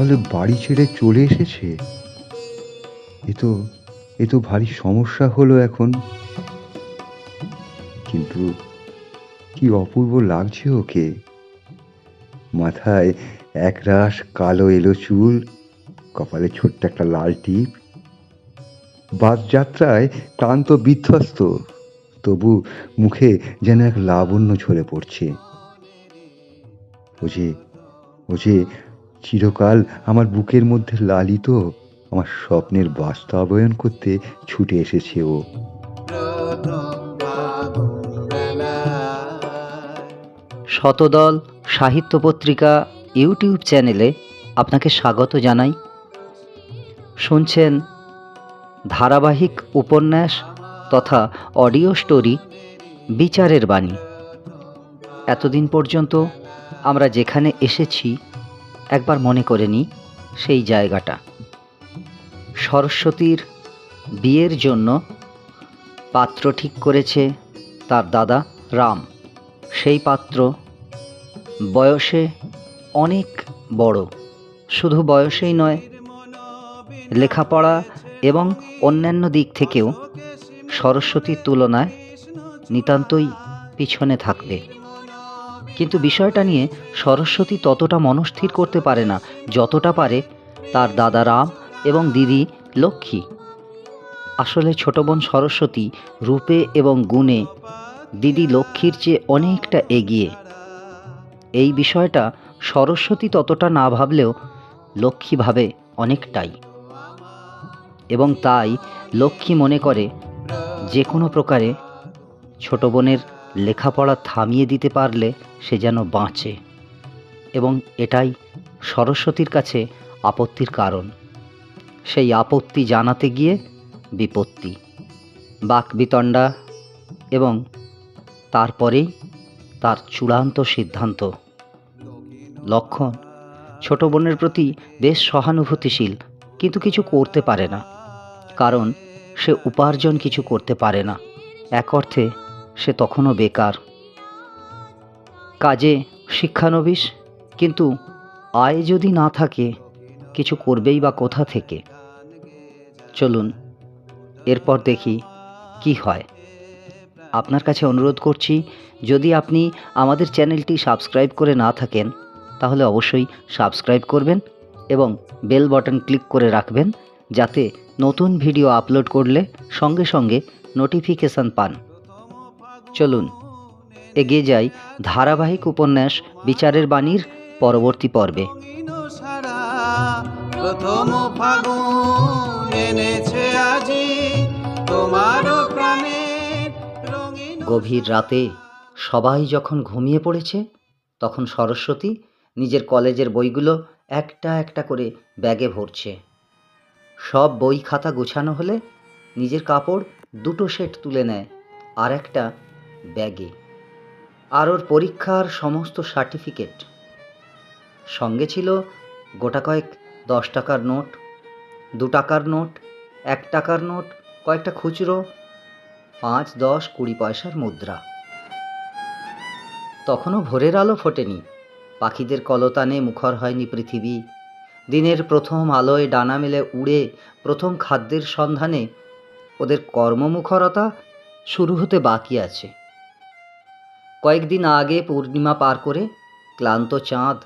তাহলে বাড়ি ছেড়ে চলে এসেছে? এ তো এ তো ভারী সমস্যা হলো এখন। কিন্তু কি অপূর্ব লাগছে ওকে। মাথায় একরাশ কালো এলো চুল, কপালে ছোট্ট একটা লাল টিপ। বাস যাত্রায় ক্লান্ত বিধ্বস্ত, তবু মুখে যেন এক লাবণ্য ঝরে পড়ছে। ও যে ও যে চিরকাল আমার বুকের মধ্যে লালিত, আমার স্বপ্নের বাস্তবায়ন করতে ছুটে এসেছে ও। শতদল সাহিত্য পত্রিকা ইউটিউব চ্যানেলে আপনাকে স্বাগত জানাই। শুনছেন ধারাবাহিক উপন্যাস তথা অডিও স্টোরি বিচারের বাণী। এতদিন পর্যন্ত আমরা যেখানে এসেছি একবার মনে করে নিই সেই জায়গাটা। সরস্বতীর বিয়ের জন্য পাত্র ঠিক করেছে তার দাদা রাম। সেই পাত্র বয়সে অনেক বড়। শুধু বয়সেই নয়, লেখাপড়া এবং অন্যান্য দিক থেকেও সরস্বতীর তুলনায় নিতান্তই পিছনে থাকবে। কিন্তু বিষয়টা নিয়ে সরস্বতী ততটা মনস্থির করতে পারে না, যতটা পারে তার দাদা রাম এবং দিদি লক্ষ্মী। আসলে ছোট বোন সরস্বতী রূপে এবং গুণে দিদি লক্ষ্মীর চেয়ে অনেকটা এগিয়ে। এই বিষয়টা সরস্বতী ততটা না ভাবলেও লক্ষ্মী ভাবে অনেকটাই। এবং তাই লক্ষ্মী মনে করে যে কোনো প্রকারে ছোট বোনের লেখাপড়া থামিয়ে দিতে পারলে সে যেন বাঁচে। এবং এটাই সরস্বতীর কাছে আপত্তির কারণ। সেই আপত্তি জানাতে গিয়ে বিপত্তি। বাকবিতণ্ডা এবং তারপরেই তার চূড়ান্ত সিদ্ধান্ত। লক্ষণ ছোট বোনের প্রতি বেশ সহানুভূতিশীল, কিন্তু কিছু করতে পারে না। কারণ সে উপার্জন কিছু করতে পারে না। এক অর্থে সে তখনও বেকার। কাজে শিক্ষানবিশ কিন্তু আয় যদি না থাকে, কিছু করবেই বা কোথা থেকে? চলুন, এরপর দেখি কি হয়। আপনার কাছে অনুরোধ করছি, যদি আপনি আমাদের চ্যানেলটি সাবস্ক্রাইব করে না থাকেন, তাহলে অবশ্যই সাবস্ক্রাইব করবেন এবং বেল বাটন ক্লিক করে রাখবেন, যাতে নতুন ভিডিও আপলোড করলে সঙ্গে সঙ্গে নোটিফিকেশান পান। চলুন এগিয়ে যাই ধারাবাহিক উপন্যাস বিচারের বাণীর পরবর্তী পর্বে। প্রথম ফাগুন এনেছে আজি তোমার প্রাণের গভীর রাতে সবাই যখন ঘুমিয়ে পড়েছে তখন সরস্বতী নিজের কলেজের বইগুলো একটা একটা করে ব্যাগে ভরছে। সব বই খাতা গোছানো হলে নিজের কাপড় দুটো সেট তুলে নেয় আর একটা ব্যাগে। আর ওর পরীক্ষার সমস্ত সার্টিফিকেট। সঙ্গে ছিল গোটা কয়েক দশ টাকার নোট, দু টাকার নোট, এক টাকার নোট, কয়েকটা খুচরো, পাঁচ, দশ, কুড়ি পয়সার মুদ্রা। তখনও ভোরের আলো ফোটেনি। পাখিদের কলতানে মুখর হয়নি পৃথিবী। দিনের প্রথম আলোয় ডানা মেলে উড়ে প্রথম খাদ্যের সন্ধানে ওদের কর্মমুখরতা শুরু হতে বাকি আছে। কয়েকদিন আগে পূর্ণিমা পার করে ক্লান্ত চাঁদ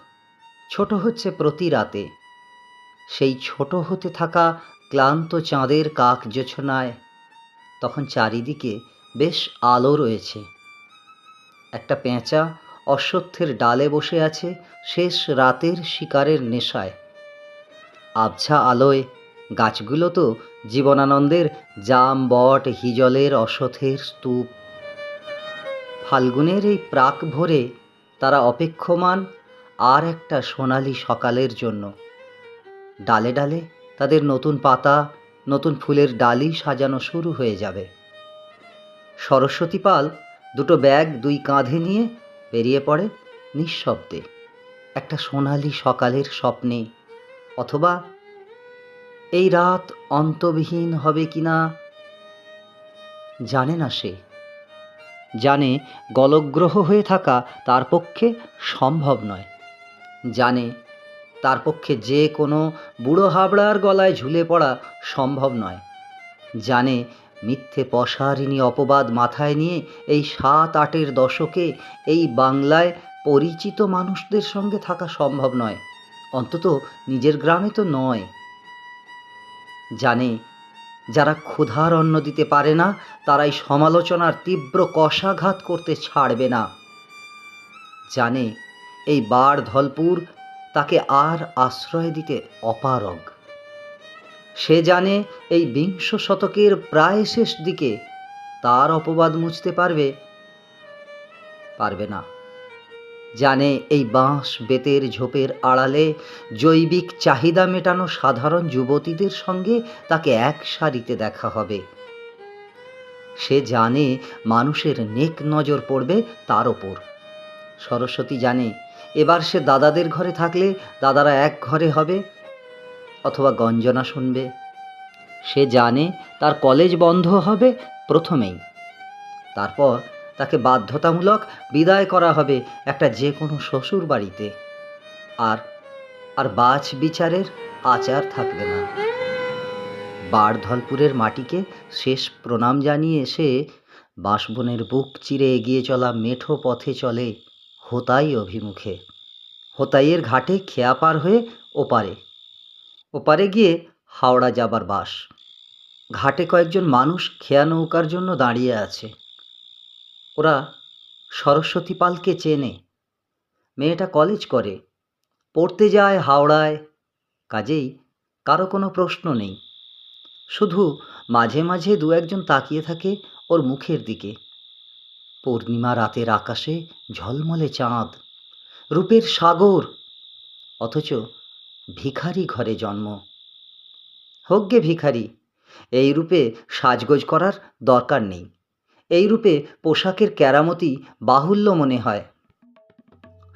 ছোট হচ্ছে প্রতি রাতে। সেই ছোট হতে থাকা ক্লান্ত চাঁদের কাক জোছনায় তখন চারিদিকে বেশ আলো রয়েছে। একটা পেঁচা অশ্বত্থের ডালে বসে আছে শেষ রাতের শিকারের নেশায়। আবছা আলোয় গাছগুলো তো জীবনানন্দের জাম বট হিজলের অশ্বথের স্তূপ। ফাল্গুনের এই প্রাক ভোরে তারা অপেক্ষমান আর একটা সোনালি সকালের জন্য। ডালে ডালে তাদের নতুন পাতা, নতুন ফুলের ডালি সাজানো শুরু হয়ে যাবে। সরস্বতী পাল দুটো ব্যাগ দুই কাঁধে নিয়ে বেরিয়ে পড়ে নিঃশব্দে। একটা সোনালি সকালের স্বপ্নে, অথবা এই রাত অন্তবিহীন হবে কিনা? জানে না সে। জানে গলগ্রহ হয়ে থাকা তার পক্ষে সম্ভব নয়। জানে তার পক্ষে যে কোনো বুড়ো হাবড়ার গলায় ঝুলে পড়া সম্ভব নয়। জানে মিথ্যে পশারিনী অপবাদ মাথায় নিয়ে এই সাত আটের দশকে এই বাংলায় পরিচিত মানুষদের সঙ্গে থাকা সম্ভব নয়। অন্তত নিজের গ্রামে তো নয়। জানে যারা ক্ষুধার অন্ন দিতে পারে না, তারাই সমালোচনার তীব্র কষাঘাত করতে ছাড়বে না। জানে, এই বার ধলপুর তাকে আর আশ্রয় দিতে অপারগ। সে জানে, এই বিংশ শতকের প্রায় শেষ দিকে তার অপবাদ মুছতে পারবে পারবে না। জানে এই বাঁশ বেতের ঝোপের আড়ালে জৈবিক চাহিদা মেটানো সাধারণ যুবতীদের সঙ্গে তাকে এক সারিতে দেখা হবে। সে জানে মানুষের নেক নজর পড়বে তার ওপর। সরস্বতী জানে, এবার সে দাদাদের ঘরে থাকলে দাদারা এক ঘরে হবে অথবা গঞ্জনা শুনবে। সে জানে তার কলেজ বন্ধ হবে প্রথমেই। তারপর তাকে বাধ্যতামূলক বিদায় করা হবে একটা যে কোনো শ্বশুর বাড়িতে আর আর বাছ বিচারের আচার থাকবে না। বারধলপুরের মাটিকে শেষ প্রণাম জানিয়ে এসে বাঁশবনের বুক চিরে এগিয়ে চলা মেঠো পথে চলে হোতাই অভিমুখে। হোতাইয়ের ঘাটে খেয়া পার হয়ে ওপারে। ওপারে গিয়ে হাওড়া যাবার বাস। ঘাটে কয়েকজন মানুষ খেয়া নৌকার জন্য দাঁড়িয়ে আছে। ওরা সরস্বতী পালকে চেনে। মেয়েটা কলেজ করে, পড়তে যায় হাওড়ায়, কাজেই কারও কোনো প্রশ্ন নেই। শুধু মাঝে মাঝে দু একজন তাকিয়ে থাকে ওর মুখের দিকে। পূর্ণিমা রাতের আকাশে ঝলমলে চাঁদ, রূপের সাগর, অথচ ভিখারি ঘরে জন্ম। হোক গে ভিখারি, এই রূপে সাজগোজ করার দরকার নেই। এই রূপে পোশাকের কেরামতি বাহুল্য মনে হয়।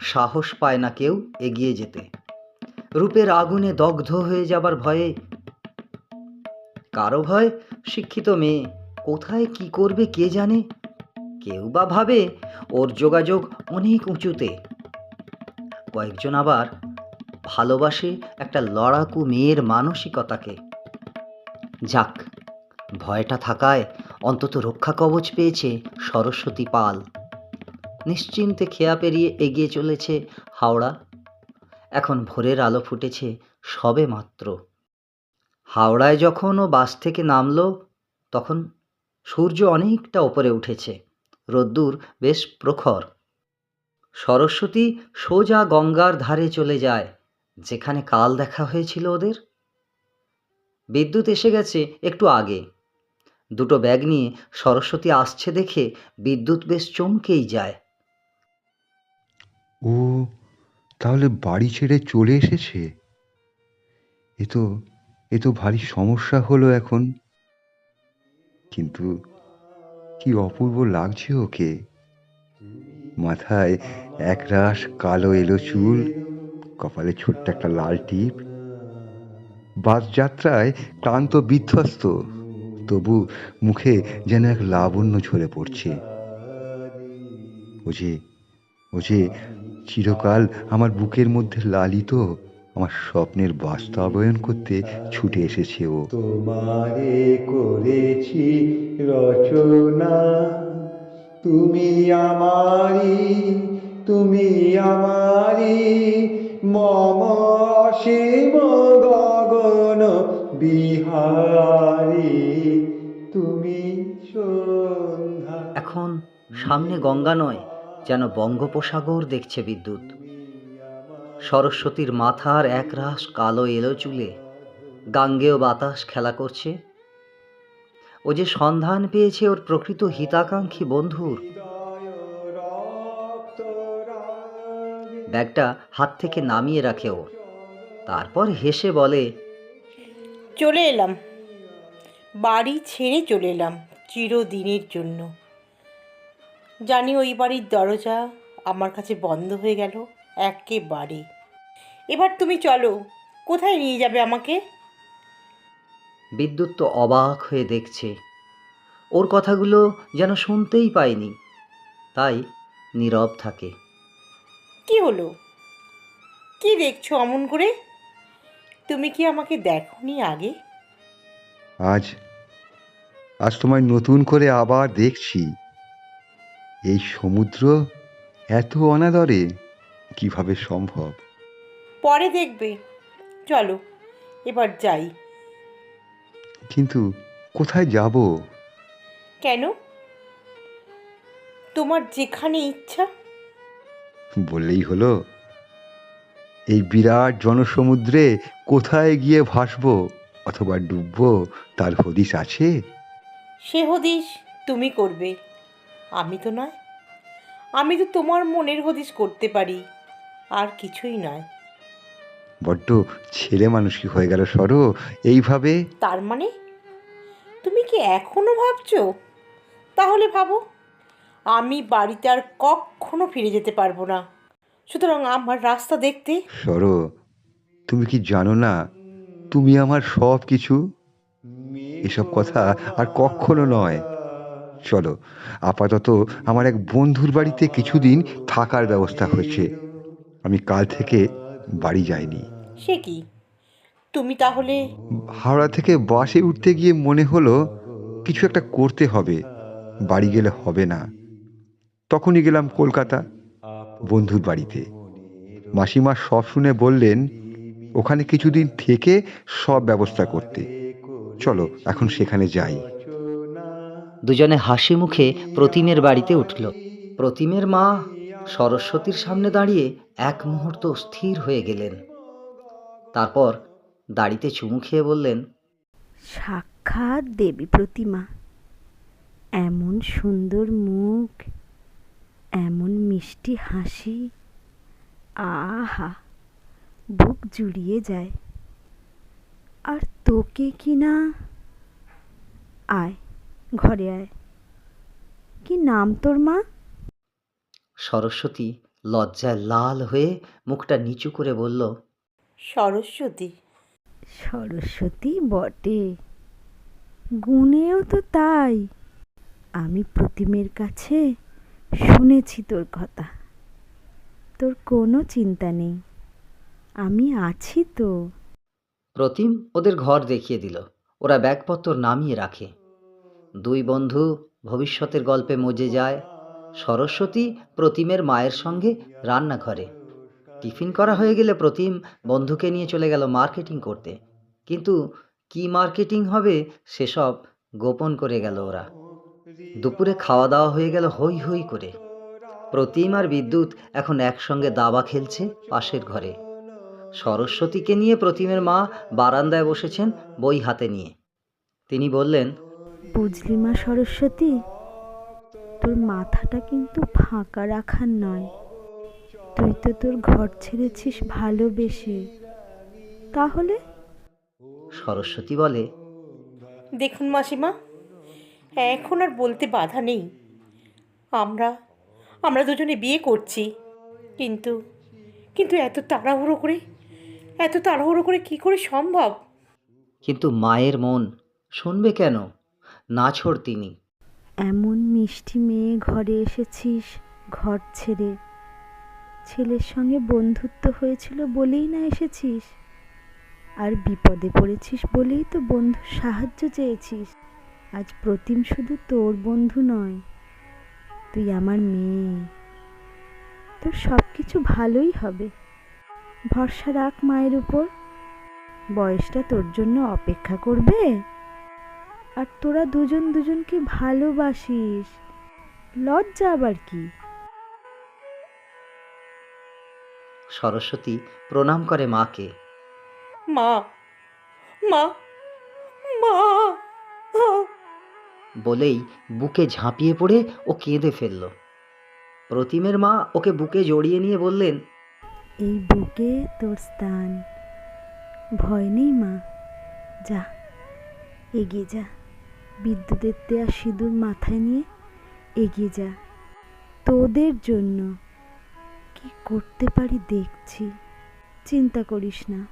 সাহস পায় না কেউ এগিয়ে যেতে। রূপের আগুনে দগ্ধ হয়ে যাবার ভয়ে কারও ভয়? শিক্ষিত মেয়ে, কোথায় কি করবে কে জানে? কেউ বা ভাবে ওর যোগাযোগ অনেক উঁচুতে। কয়েকজন আবার ভালোবাসে একটা লড়াকু মেয়ের মানসিকতাকে। যাক, ভয়টা থাকায় অন্তত রক্ষা কবচ পেয়েছে সরস্বতী পাল। নিশ্চিন্তে খেয়া পেরিয়ে এগিয়ে চলেছে হাওড়া। এখন ভোরের আলো ফুটেছে সবে মাত্র। হাওড়ায় যখন ও বাস থেকে নামলো, তখন সূর্য অনেকটা ওপরে উঠেছে। রোদ্দুর বেশ প্রখর। সরস্বতী সোজা গঙ্গার ধারে চলে যায়, যেখানে কাল দেখা হয়েছিল ওদের। বিদ্যুৎ এসে গেছে একটু আগে। দুটো ব্যাগ নিয়ে সরস্বতী আসছে দেখে বিদ্যুৎ বেশ চমকেই যায়। ও, তাহলে বাড়ি ছেড়ে চলে এসেছে? এ তো এ তো ভারী সমস্যা হলো এখন। কিন্তু কি অপূর্ব লাগছে ওকে। মাথায় একরাশ কালো এলো চুল, কপালে ছোট্ট একটা লাল টিপ। বাস যাত্রায় ক্লান্ত বিধ্বস্ত। তবু মুখে যেন এক লাবণ্য ঝরে পড়ছে। ও যে ও যে চিরকাল আমার বুকের মধ্যে লালিত, আমার স্বপ্নের বাস্তবায়ন করতে ছুটে এসেছে ও। তোমারে করেছি রচনা, তুমি আমারি তুমি আমারি মম অসীম গগন বিহারি, তুমি সন্ধ্যা। এখন সামনে গঙ্গা নয়, যেন বঙ্গোপসাগর দেখছে বিদ্যুৎ। সরস্বতীর মাথার একরাশ কালো এলো চুলে, গাঙ্গেয় বাতাস খেলা করছে। ও যে সন্ধান পেয়েছে ওর প্রকৃত হিতাকাঙ্ক্ষী বন্ধুর। ব্যাগটা হাত থেকে নামিয়ে রাখে ও। তারপর হেসে বলে চলে এলাম। বাড়ি ছেড়ে চলে এলাম চিরদিনের জন্য। জানি ওই বাড়ির দরজা আমার কাছে বন্ধ হয়ে গেল একেবারে। এবার তুমি চলো কোথায় নিয়ে যাবে আমাকে? বিদ্যুৎ তো অবাক হয়ে দেখছে। ওর কথাগুলো যেন শুনতেই পায়নি তাই নীরব থাকে। কি হলো? কি দেখছ অমন করে? তুমি কি আমাকে দেখোনি আগে? আজ আজ তোমায় নতুন করে আবার দেখছি। এই সমুদ্র এত অনাদরে কীভাবে সম্ভব? পরে দেখবে। চলো এবার যাই। কিন্তু কোথায় যাব? কেন? তোমার যেখানে ইচ্ছা। বললেই হলো এই বিরাট জনসমুদ্রে কোথায় গিয়ে ভাসবো অথবা ডুববো তার হদিশ আছে? সে হদিস তুমি করবে। আমি তো নয়। আমি তো তোমার মনের হদিস করতে পারি। আর কিছুই নয়। বড্ড ছেলে মানুষ কি হয়ে গেল সরো এইভাবে? তার মানে? তুমি কি এখনও ভাবছ? তাহলে ভাবো। আমি বাড়িতে আর কখনো ফিরে যেতে পারব না। সুতরাং আমার রাস্তা দেখতে। সরো তুমি কি জানো না? তুমি আমার সব কিছু? এসব কথা আর কখনো নয়। চলো আপাতত আমার এক বন্ধুর বাড়িতে কিছুদিন থাকার ব্যবস্থা হয়েছে। আমি কাল থেকে বাড়ি যাইনি। সে কি? তুমি তাহলে হাওড়া থেকে বাসে উঠতে গিয়ে মনে হলো কিছু একটা করতে হবে। বাড়ি গেলে হবে না। তখনই গেলাম কলকাতা। বন্ধুর বাড়িতে। মাসিমা সব শুনে বললেন ওখানে কিছুদিন থেকে সব ব্যবস্থা করতে। চলো এখন সেখানে যাই। দুজনে হাসি মুখে প্রতিমের বাড়িতে উঠল। প্রতিমের মা সরস্বতীর সামনে দাঁড়িয়ে এক মুহূর্ত স্থির হয়ে গেলেন। তারপর দাড়িতে চুমু খেয়ে বললেন সাক্ষাৎ দেবী প্রতিমা এমন সুন্দর মুখ এমন মিষ্টি হাসি। আহা বুক জুড়িয়ে যায়। আর তোকে কি না? আয় ঘরে আয়। কি নাম তোর মা? সরস্বতী লজ্জায় লাল হয়ে মুখটা নিচু করে বলল সরস্বতী। সরস্বতী বটে। গুণেও তো তাই। আমি প্রতিমের কাছে শুনেছি তোর কথা। তোর কোনো চিন্তা নেই। আমি আছি তো। প্রতিম ওদের ঘর দেখিয়ে দিল। ওরা ব্যাগপত্র নামিয়ে রাখে। দুই বন্ধু ভবিষ্যতের গল্পে মজে যায়। সরস্বতী প্রতিমের মায়ের সঙ্গে রান্নাঘরে। টিফিন করা হয়ে গেলে প্রতিম বন্ধুকে নিয়ে চলে গেল মার্কেটিং করতে। কিন্তু কি মার্কেটিং হবে সেসব গোপন করে গেল ওরা। দুপুরে খাওয়া দাওয়া হয়ে গেল হই হই করে। প্রতিম আর বিদ্যুৎ এখন একসঙ্গে দাবা খেলছে পাশের ঘরে। সরস্বতীকে নিয়ে প্রতিমের মা বারান্দায় বসেছেন বই হাতে নিয়ে। তিনি বললেন বুঝলি মা সরস্বতী তোর মাথাটা কিন্তু ফাঁকা রাখার নয়। তুই তো তোর ঘর ছেড়েছিস ভালোবেসে। তাহলে? সরস্বতী বলে দেখুন মাসিমা এখন আর বলতে বাধা নেই। আমরা আমরা দুজনে বিয়ে করছি। কিন্তু কিন্তু এত তাড়াহুড়ো করে এত তাড়াহুড়ো করে কি করে সম্ভব? কিন্তু মায়ের মন শুনবে কেন? না ছোড় তিনি। এমন মিষ্টি মেয়ে ঘরে এসেছিস ঘর ছেড়ে। ছেলের সঙ্গে বন্ধুত্ব হয়েছিল বলেই না এসেছিস। আর বিপদে পড়েছিস বলেই তো বন্ধুর সাহায্য চেয়েছিস। আজ প্রতিম শুধু তোর বন্ধু নয় তুই আমার মেয়ে। তোর সব কিছু ভালোই হবে। ভরসা রাখ মায়ের উপর। বয়সটা তোর জন্য অপেক্ষা করবে। আর তোরা দুজন দুজনকে ভালোবাসিস। লজ্জা আবার কি? সরস্বতী প্রণাম করে মাকে। মা মা মা বলেই বুকে ঝাঁপিয়ে পড়ে ও কেঁদে ফেলল। প্রতিমের মা ওকে বুকে জড়িয়ে নিয়ে বললেন, এই বুকে তোর স্থান। ভয় নেই মা। যা, এগিয়ে যা। বিদ্যুতের দেয়া সিঁদুর মাথায় নিয়ে এগিয়ে যা। তোদের জন্য কি করতে পারি দেখছি। চিন্তা করিস না।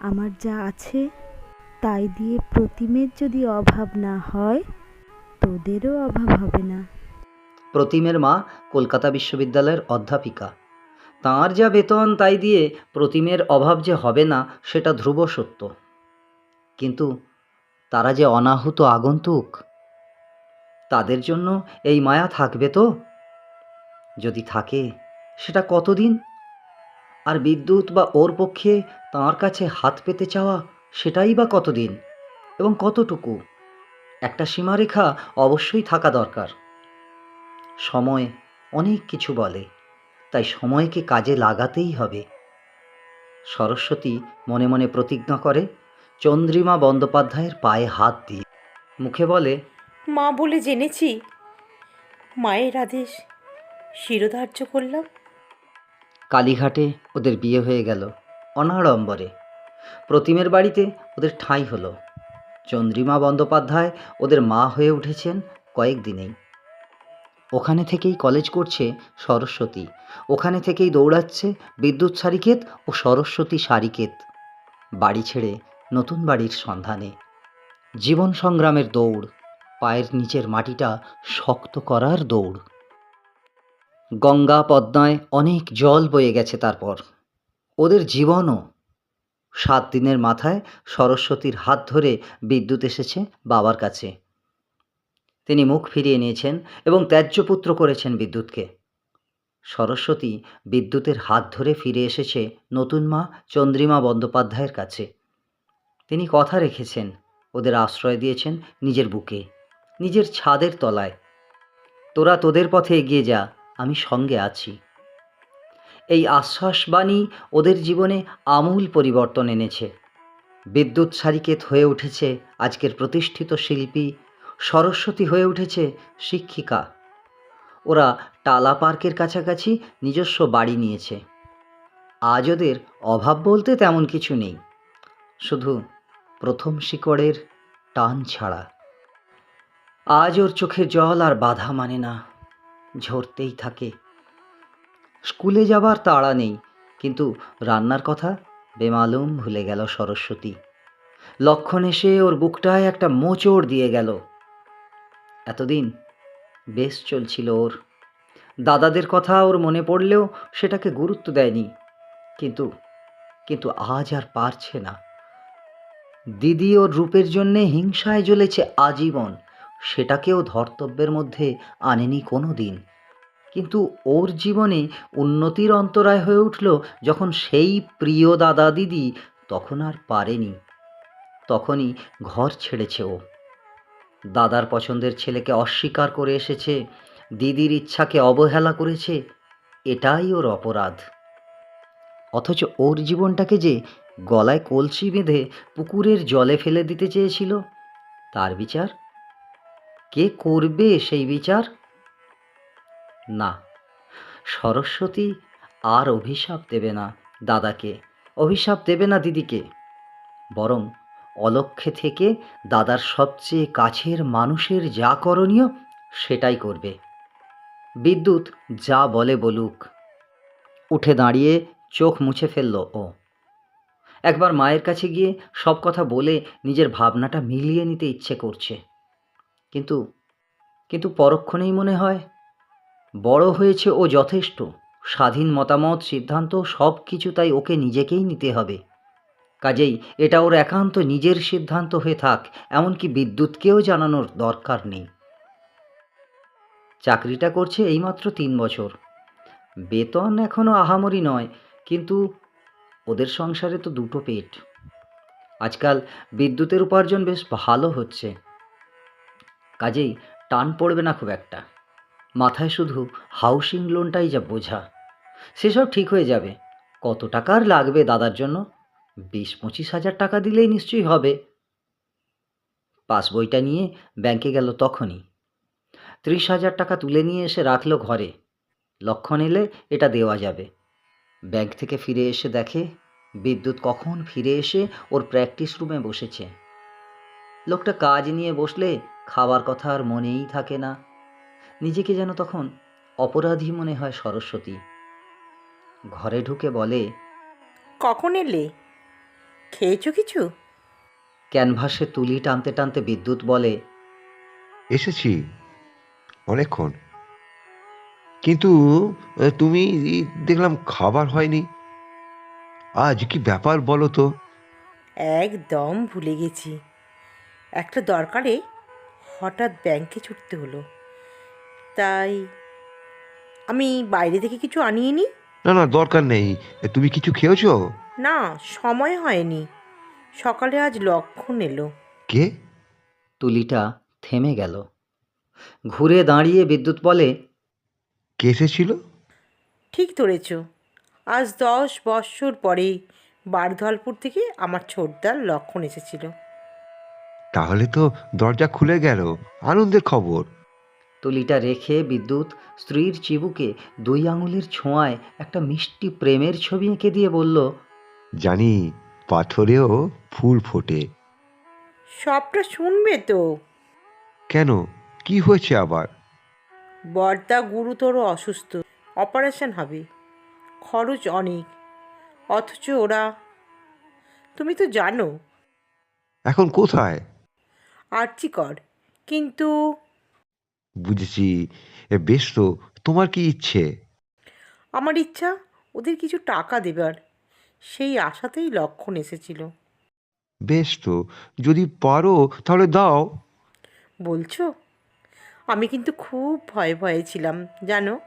আমার যা আছে তাই দিয়ে প্রতিমের যদি অভাব না হয়, তোদেরও অভাব হবে না। প্রতিমের মা কলকাতা বিশ্ববিদ্যালয়ের অধ্যাপিকা। তাঁর যা বেতন, তাই দিয়ে প্রতিমের অভাব যে হবে না, সেটা ধ্রুব সত্য। কিন্তু তারা যে অনাহুত আগন্তুক, তাদের জন্য এই মায়া থাকবে তো? যদি থাকে, সেটা কতদিন? আর বিদ্যুৎ বা ওর পক্ষে তাঁর কাছে হাত পেতে চাওয়া সেটাই বা কতদিন এবং কতটুকু? একটা সীমারেখা অবশ্যই থাকা দরকার। সময় অনেক কিছু বলে তাই সময়কে কাজে লাগাতেই হবে। সরস্বতী মনে মনে প্রতিজ্ঞা করে চন্দ্রিমা বন্দ্যোপাধ্যায়ের পায়ে হাত দিয়ে মুখে বলে মা বলে জেনেছি। মায়ের আদেশ শিরোধার্য করলাম। কালীঘাটে ওদের বিয়ে হয়ে গেল অনাড়ম্বরে। প্রতিমের বাড়িতে ওদের ঠাঁই হলো। চন্দ্রিমা বন্দ্যোপাধ্যায় ওদের মা হয়ে উঠেছেন কয়েকদিনেই ওখানে থেকেই কলেজ করছে সরস্বতী। ওখানে থেকেই দৌড়াচ্ছে বিদ্যুৎ সারিকেত ও সরস্বতী সারিকেত। বাড়ি ছেড়ে নতুন বাড়ির সন্ধানে। জীবন সংগ্রামের দৌড়, পায়ের নিচের মাটিটা শক্ত করার দৌড়। গঙ্গা পদ্মায় অনেক জল বয়ে গেছে তারপর। ওদের জীবনও সাত দিনের মাথায় সরস্বতীর হাত ধরে বিদ্যুৎ এসেছে বাবার কাছে। তিনি মুখ ফিরিয়ে নিয়েছেন এবং ত্যায্যপুত্র করেছেন বিদ্যুৎকে। সরস্বতী বিদ্যুতের হাত ধরে ফিরে এসেছে নতুন মা চন্দ্রিমা বন্দ্যোপাধ্যায়ের কাছে। তিনি কথা রেখেছেন, ওদের আশ্রয় দিয়েছেন নিজের বুকে, নিজের ছাদের তলায়। তোরা তোদের পথে এগিয়ে যা, আমি সঙ্গে আছি। এই আশ্বাসবাণী ওদের জীবনে আমূল পরিবর্তন এনেছে। বিদ্যুৎ সারিকেত হয়ে উঠেছে আজকের প্রতিষ্ঠিত শিল্পী, সরস্বতী হয়ে উঠেছে শিক্ষিকা। ওরা টালা পার্কের কাছাকাছি নিজস্ব বাড়ি নিয়েছে। আজ ওদের অভাব বলতে তেমন কিছু নেই। শুধু প্রথম শিকড়ের টান ছাড়া। আজ ওর চোখের জল আর বাধা মানে না, ঝরতেই থাকে স্কুলে যাবার তাড়া নেই। কিন্তু রান্নার কথা? বেমালুম ভুলে গেল সরস্বতী। লক্ষণ এসে ওর বুকটায় একটা মোচড় দিয়ে গেল। এতদিন বেশ চলছিল ওর। দাদাদের কথা ওর মনে পড়লেও সেটাকে গুরুত্ব দেয়নি। কিন্তু কিন্তু আজ আর পারছে না। দিদি ওর রূপের জন্যে হিংসায় জ্বলেছে আজীবন। সেটাকেও ধর্তব্যের মধ্যে আনেনি কোনো দিন। কিন্তু ওর জীবনে উন্নতির অন্তরায় হয়ে উঠল যখন সেই প্রিয় দাদা দিদি, তখন আর পারেনি। তখনই ঘর ছেড়েছে ও। দাদার পছন্দের ছেলেকে অস্বীকার করে এসেছে, দিদির ইচ্ছাকে অবহেলা করেছে, এটাই ওর অপরাধ। অথচ ওর জীবনটাকে যে গলায় কলসি বেঁধে পুকুরের জলে ফেলে দিতে চেয়েছিল, তার বিচার? কে করবে সেই বিচার? না, সরস্বতী আর অভিশাপ দেবে না দাদাকে, অভিশাপ দেবে না দিদিকে। বরং অলক্ষ্যে থেকে দাদার সবচেয়ে কাছের মানুষের যা করণীয় সেটাই করবে। বিদ্যুৎ যা বলে বলুক। উঠে দাঁড়িয়ে চোখ মুছে ফেলল ও। একবার মায়ের কাছে গিয়ে সব কথা বলে নিজের ভাবনাটা মিলিয়ে নিতে ইচ্ছে করছে। কিন্তু কিন্তু পরক্ষণেই মনে হয় বড় হয়েছে ও যথেষ্ট। স্বাধীন মতামত, সিদ্ধান্ত, সব কিছু তাই ওকে নিজেকেই নিতে হবে। কাজেই এটা ওর একান্ত নিজের সিদ্ধান্ত হয়ে থাক, এমনকি বিদ্যুৎকেও জানানোর দরকার নেই। চাকরিটা করছে এইমাত্র তিন বছর। বেতন এখনও আহামরি নয়, কিন্তু ওদের সংসারে তো দুটো পেট। আজকাল বিদ্যুতের উপার্জন বেশ ভালো হচ্ছে। কাজেই টান পড়বে না খুব একটা। মাথায় শুধু হাউসিং লোনটাই যা বোঝা। সেসব ঠিক হয়ে যাবে। কত টাকার লাগবে দাদার জন্য? বিশ পঁচিশ হাজার টাকা দিলেই নিশ্চয়ই হবে। পাসবইটা নিয়ে ব্যাংকে গেল তখনই। ত্রিশ হাজার টাকা তুলে নিয়ে এসে রাখল ঘরে। লক্ষণ এলে এটা দেওয়া যাবে। ব্যাংক থেকে ফিরে এসে দেখে, বিদ্যুৎ কখন ফিরে এসে ওর প্র্যাকটিস রুমে বসেছে। লোকটা কাজ নিয়ে বসলে খাবার কথা আর মনেই থাকে না। নিজেকে যেন তখন অপরাধী মনে হয় সরস্বতী। ঘরে ঢুকে বলে কখন এলে? খেয়েছো কিছু? ক্যানভাসে তুলি টানতে টানতে বিদ্যুৎ বলে এসেছি অনেকক্ষণ। কিন্তু তুমি দেখলাম খাবার হয়নি। আজ কি ব্যাপার বলো তো? একদম ভুলে গেছি। একটা দরকারে হঠাৎ ব্যাংকে ছুটতে হলো। তাই আমি বাইরে থেকে কিছু আনিয়ে নি না না দরকার নেই। তুমি কিছু খেয়েছো? না সময় হয়নি। সকালে আজ লক্ষণ এলো। কে? তুলিটা থেমে গেল। ঘুরে দাঁড়িয়ে বিদ্যুৎ বলে কে এসেছিল? ঠিক ধরেছ। আজ দশ বৎসর পরে বারধলপুর থেকে আমার ছোটদার লক্ষণ এসেছিল। তাহলে তো দরজা খুলে গেল। আনন্দের খবর। তুলিটা রেখে বিদ্যুৎ স্ত্রীর চিবুকে দুই আঙুলের ছোঁয়ায় একটা মিষ্টি প্রেমের ছবি এঁকে দিয়ে বলল জানি পাথরেও ফুল ফোটে। সবটা শুনবে তো। কেন? কি হয়েছে আবার? বর্দা গুরুতর অসুস্থ। অপারেশন হবে। খরচ অনেক। অথচ ওরা তুমি তো জানো। এখন কোথায়? আর্চিকর কিন্তু বুঝেছি। বেশ তো তোমার কি ইচ্ছে? আমার ইচ্ছা ওদের কিছু টাকা দেবার। সেই আশাতেই লক্ষণ এসেছিল। বেশ তো যদি পারো তাহলে দাও। বলছো? আমি কিন্তু খুব ভয়ে ভয়ে ছিলাম জানো?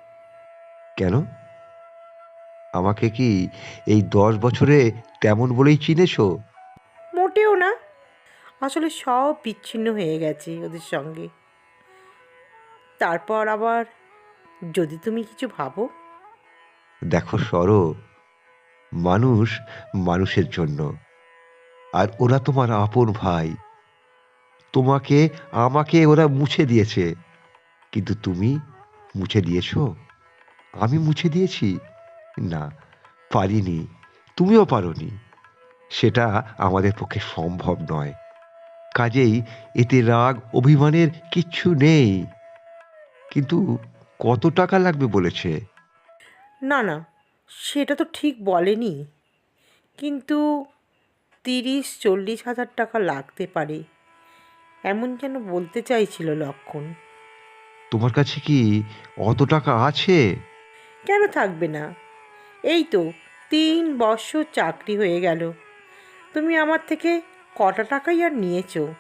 কেন? আমাকে কি এই দশ বছরে তেমন বলেই চিনেছো? মোটেও না। আসলে সব বিচ্ছিন্ন হয়ে গেছে ওদের সঙ্গে। তারপর আবার যদি তুমি কিছু ভাবো? দেখো সর, মানুষ মানুষের জন্য। আর ওরা তোমার আপন ভাই। তোমাকে, আমাকে ওরা মুছে দিয়েছে। কিন্তু তুমি মুছে দিয়েছ? আমি মুছে দিয়েছি? না, পারিনি। তুমিও পারোনি। সেটা আমাদের পক্ষে সম্ভব নয়। কাজেই এতে রাগ, অভিমানের কিচ্ছু নেই। কিন্তু কত টাকা লাগবে বলেছে? না না সেটা তো ঠিক বলেনি। কিন্তু তিরিশ চল্লিশ হাজার টাকা লাগতে পারে। এমন যেন বলতে চাইছিল লক্ষণ। তোমার কাছে কি অত টাকা আছে? কেন থাকবে না? এই তো তিন বছর চাকরি হয়ে গেল। তুমি আমার থেকে কটা টাকাই আর নিয়েছো?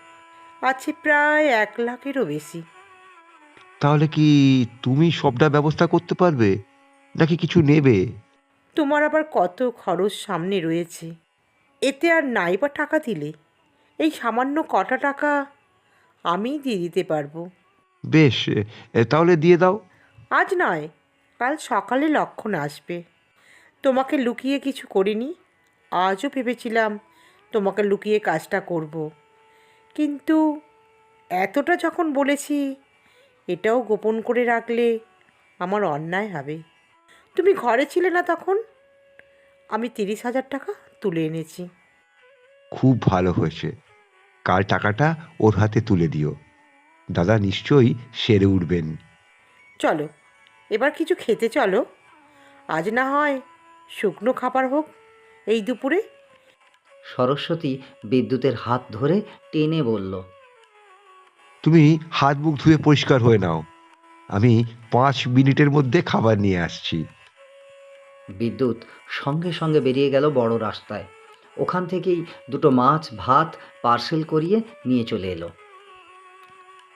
আছে প্রায় এক লাখেরও বেশি। তাহলে কি তুমি সবটা ব্যবস্থা করতে পারবে? নাকি কিছু নেবে? তোমার আবার কত খরচ সামনে রয়েছে? এতে আর নাই বা টাকা দিলে? এই সামান্য কটা টাকা আমিই দিয়ে দিতে পারব। বেশ এ, তাহলে দিয়ে দাও। আজ নয় কাল সকালে লক্ষণ আসবে। তোমাকে লুকিয়ে কিছু করিনি। আজও ভেবেছিলাম তোমাকে লুকিয়ে কাজটা করব। কিন্তু এতটা যখন বলেছি এটাও গোপন করে রাখলে আমার অন্যায় হবে। তুমি ঘরে ছিলে না তখন? আমি তিরিশ হাজার টাকা তুলে এনেছি। খুব ভালো হয়েছে। কাল টাকাটা ওর হাতে তুলে দিও। দাদা নিশ্চয়ই সেরে উঠবেন। চলো এবার কিছু খেতে চলো। আজ না হয় শুকনো খাবার হোক এই দুপুরে। সরস্বতী বিদ্যুতের হাত ধরে টেনে বলল তুমি হাত মুখ ধুয়ে পরিষ্কার হয়ে নাও। আমি পাঁচ মিনিটের মধ্যে খাবার নিয়ে আসছি। বিদ্যুৎ সঙ্গে সঙ্গে বেরিয়ে গেল বড় রাস্তায়। ওখান থেকেই দুটো মাছ, ভাত, পার্সেল করিয়ে নিয়ে চলে এলো।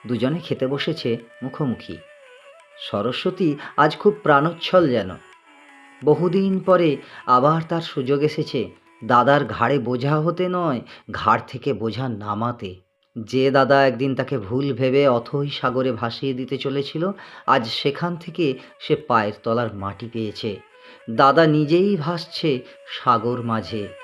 দুজনে খেতে বসেছে মুখোমুখি। সরস্বতী আজ খুব প্রাণোচ্ছল যেন। বহুদিন পরে আবার তার সুযোগ এসেছে, দাদার ঘাড়ে বোঝা হতে নয়, ঘাড় থেকে বোঝা নামাতে। যে দাদা একদিন তাকে ভুল ভেবে অথই সাগরে ভাসিয়ে দিতে চলেছিল, আজ সেখান থেকে সে পায়ের তলার মাটি পেয়েছে। দাদা নিজেই ভাসছে সাগর মাঝে।